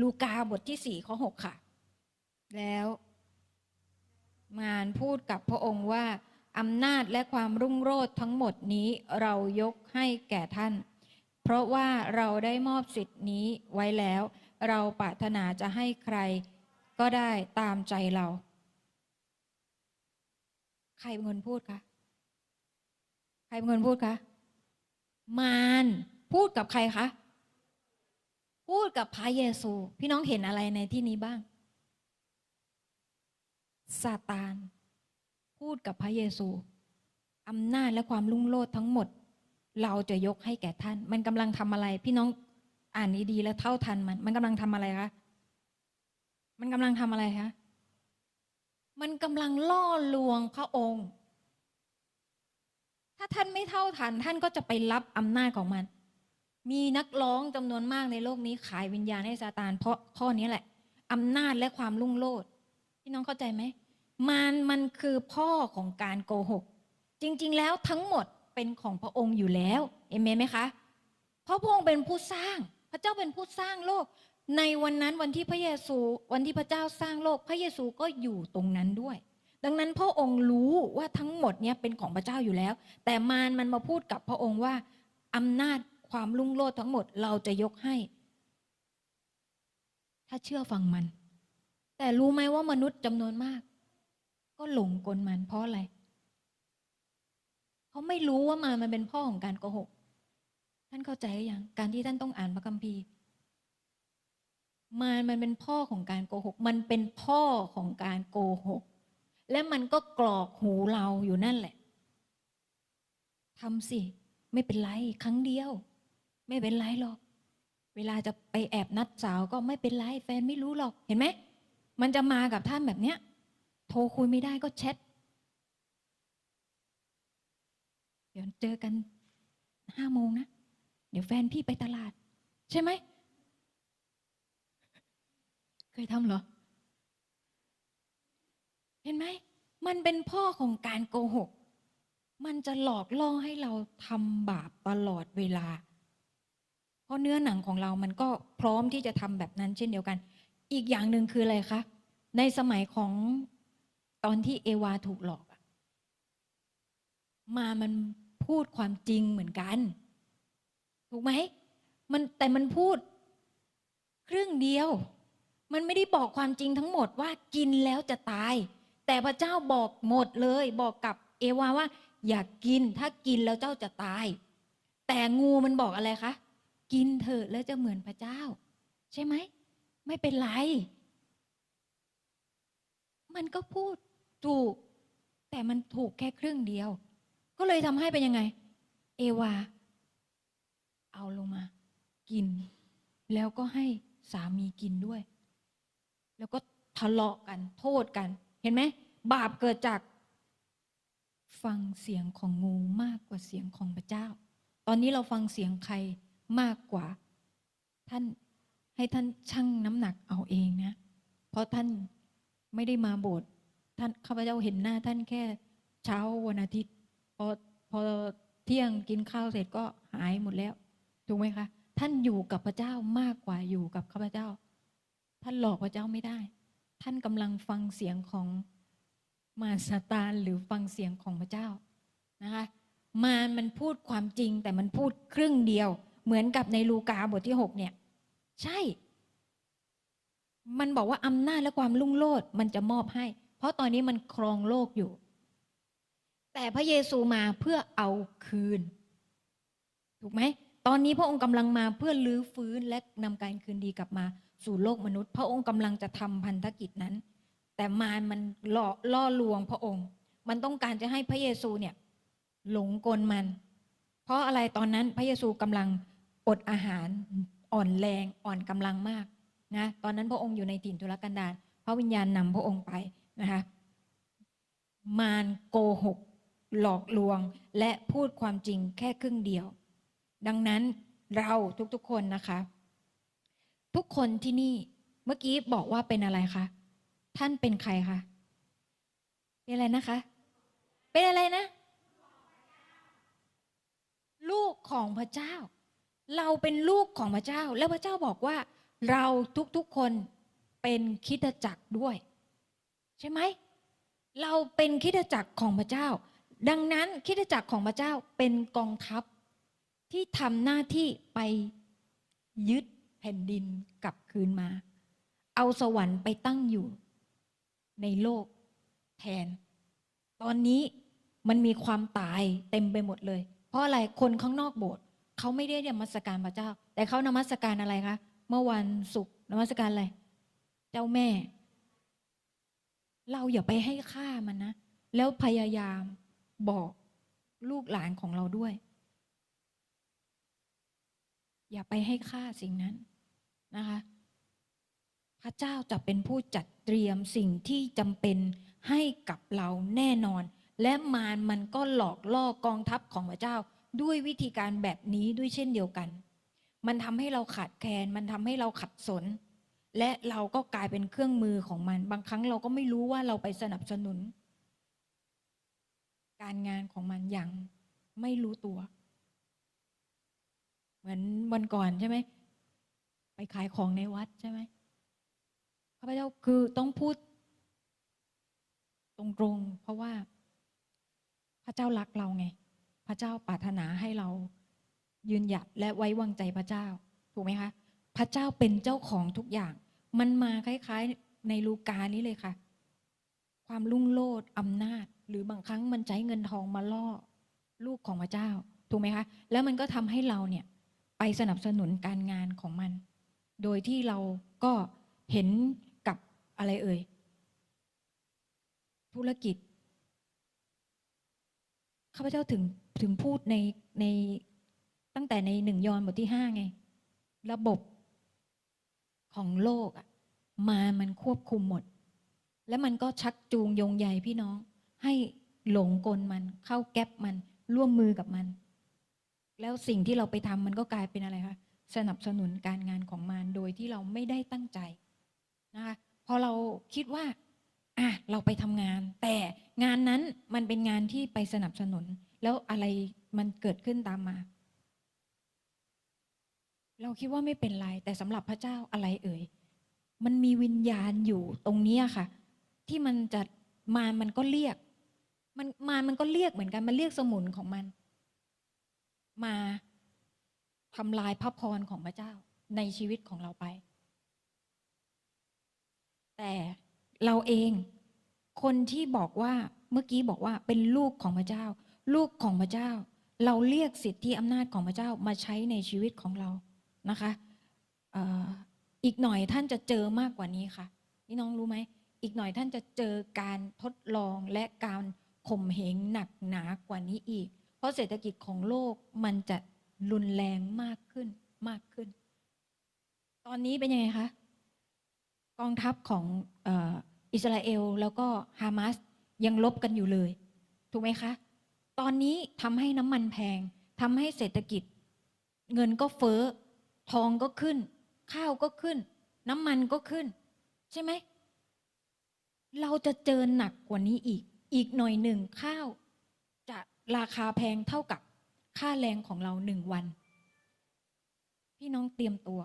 ลูกาบทที่สี่ข้อหกค่ะ แล้วมารพูดกับพระองค์ว่าอำนาจและความรุ่งโรจน์ทั้งหมดนี้เรายกให้แก่ท่าน เพราะว่าเราได้มอบสิทธินี้ไว้แล้ว เราปรารถนาจะให้ใครก็ได้ตามใจเรา ใครเป็นคนพูดคะใครเป็นคนพูดคะมารพูดกับใครคะ พูดกับพระเยซู พี่น้องเห็นอะไรในที่นี้บ้างซาตาน พูดกับพระเยซูอำนาจและความรุ่งโรจน์ทั้งหมด เราจะยกให้แก่ท่าน มันกำลังทำอะไร พี่น้องอ่านดีๆแล้วเท่าทันมัน มันกำลังทำอะไรคะมันกำลังทำอะไรคะมันกำลังล่อลวงพระองค์ ถ้าท่านไม่เท่าทัน ท่านก็จะไปรับอำนาจของมัน มีนักร้องจำนวนมากในโลกนี้ขายวิญญาณให้ซาตาน เพราะข้อนี้แหละอำนาจและความรุ่งโรจน์พี่น้องเข้าใจไหมมันมันคือพ่อของการโกหก จริง ๆ แล้วทั้งหมดเป็นของพระองค์อยู่แล้วเอเมนไหมคะเพราะพระองค์เป็นผู้สร้าง พระเจ้าเป็นผู้สร้างโลก ในวันนั้นวันที่พระเยซู วันที่พระเจ้าสร้างโลก พระเยซูก็อยู่ตรงนั้นด้วย ดังนั้นพระองค์รู้ว่าทั้งหมดเนี้ยเป็นของพระเจ้าอยู่แล้ว แต่มารมันมาพูดกับพระองค์ว่าอำนาจ ความรุ่งโรจน์ทั้งหมดเราจะยกให้ ถ้าเชื่อฟังมัน แต่รู้ไหมว่ามนุษย์จำนวนมาก ก็หลงกลมันเพราะอะไรเขาไม่รู้ว่ามันมันเป็นพ่อของการโกหก ท่านเข้าใจหรือยังการที่ท่านต้องอ่านพระคัมภีร์มารมันเป็นพ่อของการโกหก มันเป็นพ่อของการโกหก และมันก็กรอกหูเราอยู่นั่นแหละทำสิ ไม่เป็นไร ครั้งเดียว ไม่เป็นไรหรอก เวลาจะไปแอบนัดสาวก็ไม่เป็นไรแฟนไม่รู้หรอกเห็นไหมมันจะมากับท่านแบบเนี้ย โทรคุยไม่ได้ก็แชทเดี๋ยวเจอกันห้าโมงนะ เดี๋ยวแฟนพี่ไปตลาด ใช่ไหม เคยทำเหรอ เห็นไหม มันเป็นพ่อของการโกหก มันจะหลอกล่อให้เราทำบาปตลอดเวลา เพราะเนื้อหนังของเรามันก็พร้อมที่จะทำแบบนั้นเช่นเดียวกัน อีกอย่างหนึ่งคืออะไรคะ ในสมัยของตอนที่เอวาถูกหลอกอะมามันพูดความจริงเหมือนกัน ถูกไหมมันแต่มันพูดครึ่งเดียว มันไม่ได้บอกความจริงทั้งหมดว่ากินแล้วจะตาย แต่พระเจ้าบอกหมดเลย บอกกับเอวาว่า อย่ากกินถ้ากินแล้วเจ้าจะตาย แต่งูมันบอกอะไรคะ กินเถอะแล้วจะเหมือนพระเจ้า ใช่ไหม ไม่เป็นไร มันก็พูดถูก แต่มันถูกแค่ครึ่งเดียว ก็เลยทำให้เป็นยังไง เอวา เอาลงมา กิน แล้วก็ให้สามีกินด้วย แล้วก็ทะเลาะกัน โทษกัน เห็นไหม บาปเกิดจากฟังเสียงของงูมากกว่าเสียงของพระเจ้า ตอนนี้เราฟังเสียงใคร มากกว่า ท่านให้ท่านชั่งน้ำหนักเอาเองนะ เพราะท่านไม่ได้มาโบสถ์ท่านข้าพเจ้าเห็นหน้าท่านแค่เช้าวันอาทิตย์ พอพอเที่ยงกินข้าวเสร็จก็หายหมดแล้วถูกไหมคะ ท่านอยู่กับพระเจ้ามากกว่าอยู่กับข้าพเจ้า ท่านหลอกพระเจ้าไม่ได้ ท่านกำลังฟังเสียงของมารซาตานหรือฟังเสียงของพระเจ้านะคะมารมันพูดความจริงแต่มันพูดครึ่งเดียว เหมือนกับในลูกาบทที่หกเนี่ย ใช่ มันบอกว่าอำนาจและความรุ่งโรจน์มันจะมอบให้ เพราะตอนนี้มันครองโลกอยู่ แต่พระเยซูมาเพื่อเอาคืน ถูกไหมตอนนี้พระองค์กำลังมาเพื่อลื้อฟื้นและนำการคืนดีกลับมาสู่โลกมนุษย์ พระองค์กำลังจะทำพันธกิจนั้น แต่มารมันหล่อล่อลวงพระองค์ มันต้องการจะให้พระเยซูเนี่ย หลงกลมัน เพราะอะไรตอนนั้นพระเยซูกำลัง อดอาหารอ่อนแรงอ่อนกำลังมากนะตอนนั้นพระองค์อยู่ในถิ่นทุรกันดารพระวิญญาณนำพระองค์ไปนะคะมารโกหก หลอกลวงและพูดความจริงแค่ครึ่งเดียว ดังนั้นเราทุกๆคนนะคะ ทุกคนที่นี่เมื่อกี้บอกว่าเป็นอะไรคะท่านเป็นใครคะเป็นอะไรนะคะ เป็นอะไรนะ ลูกของพระเจ้า เราเป็นลูกของพระเจ้า แล้วพระเจ้าบอกว่า เราทุกๆคนเป็นคิดจักรด้วย ใช่ไหม เราเป็นคิดจักรของพระเจ้า ดังนั้นคิดจักรของพระเจ้าเป็นกองทัพที่ทำหน้าที่ไปยึดแผ่นดินกลับคืนมา เอาสวรรค์ไปตั้งอยู่ ในโลกแทน ตอนนี้มันมีความตายเต็มไปหมดเลย เพราะอะไรคนข้างนอกโบสถ์ เขาไม่ได้นมัสการพระเจ้า แต่เขานมัสการอะไรคะ เมื่อวันศุกร์นมัสการอะไร เจ้าแม่ เราอย่าไปให้ค่ามันนะ แล้วพยายามบอกลูกหลานของเราด้วย อย่าไปให้ค่าสิ่งนั้นนะคะ พระเจ้าจะเป็นผู้จัดเตรียมสิ่งที่จำเป็นให้กับเราแน่นอน และมารมันก็หลอกล่อกองทัพของพระเจ้า ด้วยวิธีการแบบนี้ด้วยเช่นเดียวกัน มันทำให้เราขาดแคลนมันทำให้เราขัดสน และเราก็กลายเป็นเครื่องมือของมัน บางครั้งเราก็ไม่รู้ว่าเราไปสนับสนุน การงานของมันอย่างไม่รู้ตัว เหมือนวันก่อนใช่ไหมไปขายของในวัดใช่ไหมข้าพเจ้าคือต้องพูด ตรงๆเพราะว่าพระเจ้ารักเราไง พระเจ้าปรารถนาให้เรายืนหยัดและไว้วางใจพระเจ้า ถูกไหมคะ พระเจ้าเป็นเจ้าของทุกอย่าง มันมาคล้ายๆในลูกานี้เลยค่ะ ความรุ่งโรจน์อำนาจ หรือบางครั้งมันใช้เงินทองมาล่อลูกของพระเจ้า ถูกไหมคะ แล้วมันก็ทำให้เราเนี่ยไปสนับสนุนการงานของมัน โดยที่เราก็เห็นกับอะไรเอ่ย ธุรกิจ ข้าพเจ้าถึงถึงพูดในในตั้งแต่ในหนึ่งยอนบทที่ห้าไง ระบบของโลกอะมามันควบคุมหมด แล้วมันก็ชักจูงโยงใยพี่น้อง ให้หลงกลมันเข้าแก๊ปมันร่วมมือกับมัน แล้วสิ่งที่เราไปทำมันก็กลายเป็นอะไรคะสนับสนุนการงานของมันโดยที่เราไม่ได้ตั้งใจนะคะพอเราคิดว่า อะเราไปทำงาน แต่งานนั้นมันเป็นงานที่ไปสนับสนุน แล้วอะไรมันเกิดขึ้นตามมา เราคิดว่าไม่เป็นไร แต่สำหรับพระเจ้าอะไรเอ่ย มันมีวิญญาณอยู่ตรงเนี้ยค่ะ ที่มันจะมามันก็เรียก มันมามันก็เรียกเหมือนกัน มันเรียกสมุนของมัน มาทำลายพระพรของพระเจ้าในชีวิตของเราไป แต่ เราเอง คนที่บอกว่าเมื่อกี้บอกว่าเป็นลูกของพระเจ้า ลูกของพระเจ้า เราเรียกสิทธิอำนาจของพระเจ้ามาใช้ในชีวิตของเรานะคะอ,อีกหน่อยท่านจะเจอมากกว่านี้ค่ะนี่น้องรู้ไหมอีกหน่อยท่านจะเจอการทดลองและการข่มเหงหนักหนากว่านี้อีก เพราะเศรษฐกิจของโลกมันจะรุนแรงมากขึ้นมากขึ้น ตอนนี้เป็นยังไงคะกองทัพของอ อิสราเอลแล้วก็ฮามาสยังลบกันอยู่เลย ถูกไหมคะ ตอนนี้ทำให้น้ำมันแพงทำให้เศรษฐกิจ เงินก็เฟ้อ ทองก็ขึ้น ข้าวก็ขึ้น น้ำมันก็ขึ้น ใช่ไหม เราจะเจอหนักกว่านี้อีก อีกหน่อยหนึ่งข้าว จะราคาแพงเท่ากับค่าแรงของเราหนึ่งวัน พี่น้องเตรียมตัว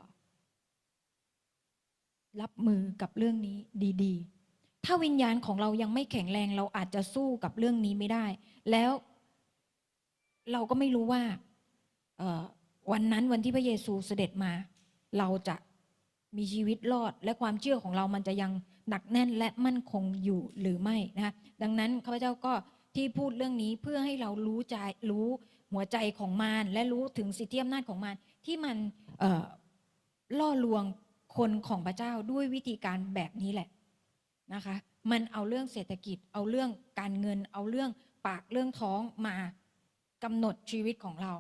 รับมือกับเรื่องนี้ดี ๆ ถ้าวิญญาณของเรายังไม่แข็งแรง เราอาจจะสู้กับเรื่องนี้ไม่ได้ แล้วเราก็ไม่รู้ว่าวันนั้นวันที่พระเยซูเสด็จมา เราจะมีชีวิตรอด และความเชื่อของเรามันจะยังหนักแน่นและมั่นคงอยู่หรือไม่นะคะดังนั้นข้าพเจ้าก็ที่พูดเรื่องนี้เพื่อให้เรารู้ใจรู้หัวใจของมารและรู้ถึงสิทธิอำนาจของมารที่มันล่อลวงคนของพระเจ้าด้วยวิธีการแบบนี้แหละ นะคะ มันเอาเรื่องเศรษฐกิจ เอาเรื่องการเงิน เอาเรื่องปากเรื่องท้องมากำหนดชีวิตของเรา